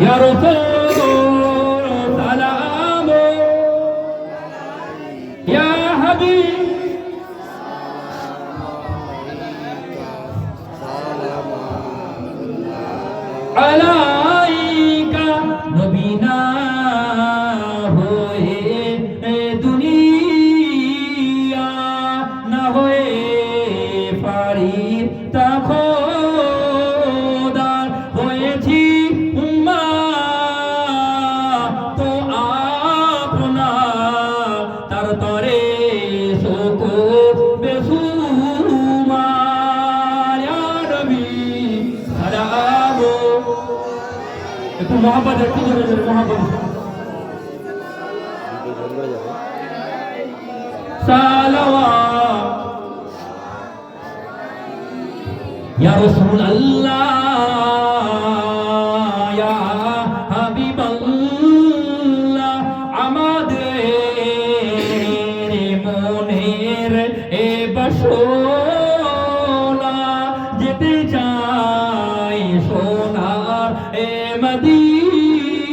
رسول سلام يا حبيب عليك نبينا হয়ে দুনিয়া না হয়ে পারি তা তার তরে শোকো একটু মহাব্বত একটু জোরে মহাব্বত। সালাওয়াত। ইয়া রাসূলুল্লাহ ইয়া মনের এ বাসনা যেতে চাই সোনার এ মদিনা।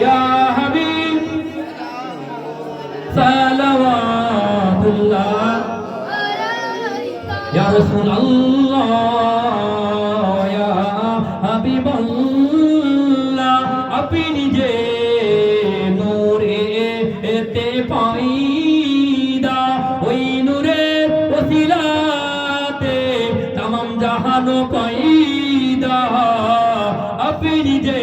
يا حبيب صلوات الله يا رسول الله يا حبيب الله أبني جي نور তে পাইদা ওই নূরে ওসিলাতে তাম জাহানো পাইদা আপনি যে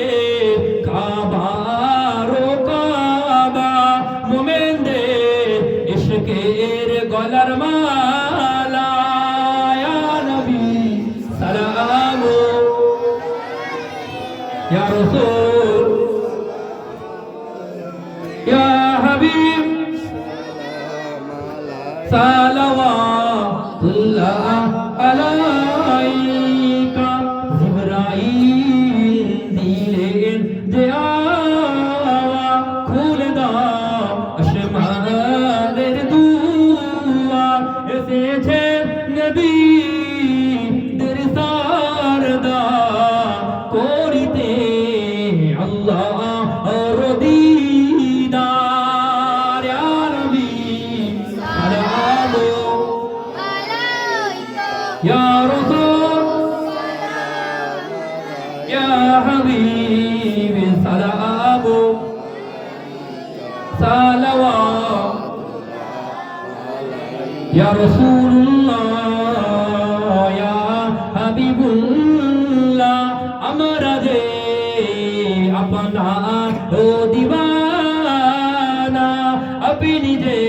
ইশকের গলার মালা নবী সালাম। ইয়া রাসূল ইয়া হাবিব সালাওয়াতুল্লাহ আলাইকা ইয়া রাসূলুল্লাহ ইয়া হাবিবুল্লাহ আমরা যে আপনার ও দিবানা আপনি যে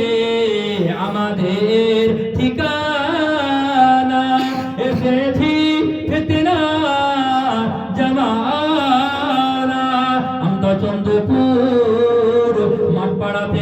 চন্দ্রপুর মাঠপাড়া থেকে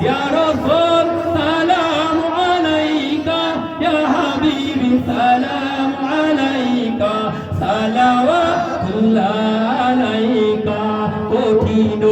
সালাম আলাইকা আলাইকা কঠিন